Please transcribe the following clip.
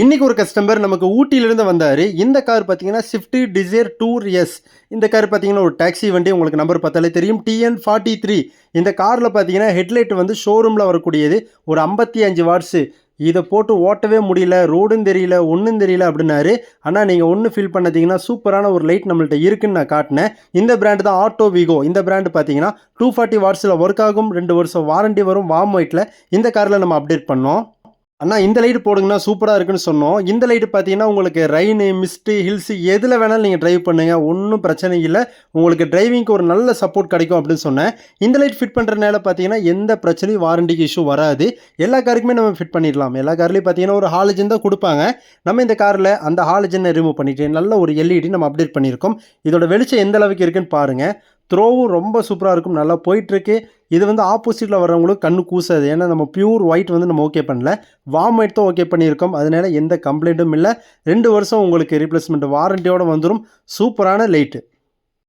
இன்றைக்கி ஒரு கஸ்டமர் நமக்கு ஊட்டியிலிருந்து வந்தார். இந்த கார் பார்த்தீங்கன்னா ஸ்விஃப்ட் டிசைர் டூர் எஸ் இந்த கார் பார்த்தீங்கன்னா ஒரு டாக்ஸி வண்டி உங்களுக்கு நம்பர் பார்த்தாலே தெரியும். டிஎன் ஃபார்ட்டி த்ரீ இந்த காரில் பார்த்தீங்கன்னா ஹெட்லைட் வந்து ஷோரூமில் வரக்கூடியது. ஒரு ஐம்பத்தி அஞ்சு வாட்ஸு இதை போட்டு ஓட்டவே முடியல ரோடும் தெரியல ஒன்றும் தெரியல அப்படின்னாரு. ஆனால் நீங்கள் ஒன்று ஃபீல் பண்ணதீங்கன்னா சூப்பரான ஒரு லைட் நம்மள்ட்ட இருக்குன்னு நான் காட்டினேன். இந்த பிராண்டு தான் ஆட்டோ விகோ இந்த பிராண்டு பார்த்தீங்கன்னா டூ ஃபார்ட்டி வாட்ஸில் ஒர்க் ஆகும். ரெண்டு வருஷம் வாரண்டி வரும். வார்ம் ஒயிட்டில் இந்த காரில் நம்ம அப்டேட் பண்ணோம். அண்ணா இந்த லைட் போடுங்கண்ணா சூப்பராக இருக்குன்னு சொன்னோம். இந்த லைட்டு பார்த்தீங்கன்னா உங்களுக்கு ரெயின் மிஸ்ட்டு ஹில்ஸு எதில் வேணாலும் நீங்கள் ட்ரைவ் பண்ணுங்கள் ஒன்றும் பிரச்சனை இல்லை. உங்களுக்கு டிரைவிங்க்கு ஒரு நல்ல சப்போர்ட் கிடைக்கும் அப்படின்னு சொன்னேன். இந்த லைட் ஃபிட் பண்ணுறதுனால பார்த்தீங்கன்னா எந்த பிரச்சனையும் வாரண்டிக்கு இஷ்யூ வராது. எல்லா காருக்குமே நம்ம ஃபிட் பண்ணிடலாம். எல்லா கார்லேயும் பார்த்தீங்கன்னா ஒரு ஹாலஜன் தான் கொடுப்பாங்க. நம்ம இந்த காரில் அந்த ஹாலஜனை ரிமூவ் பண்ணிட்டு நல்ல ஒரு எல்இடி நம்ம அப்டேட் பண்ணியிருக்கோம். இதோட வெளிச்சம் எந்த அளவுக்கு இருக்குன்னு பாருங்கள் த்ரோவும் ரொம்ப சூப்பராக இருக்கும். நல்லா போயிட்டுருக்கு இது வந்து ஆப்போசிட்டில் வரவங்களுக்கு கண்ணு கூசாது. ஏன்னா நம்ம பியூர் ஒயிட் வந்து நம்ம ஓகே பண்ணல. வார்ம் ஒயிட் தான் ஓகே பண்ணியிருக்கோம். அதனால எந்த கம்ப்ளைண்ட்டும் இல்லை. ரெண்டு வருஷம் உங்களுக்கு ரீப்ளேஸ்மெண்ட் வாரண்டியோடு வந்துடும் சூப்பரான லைட்டு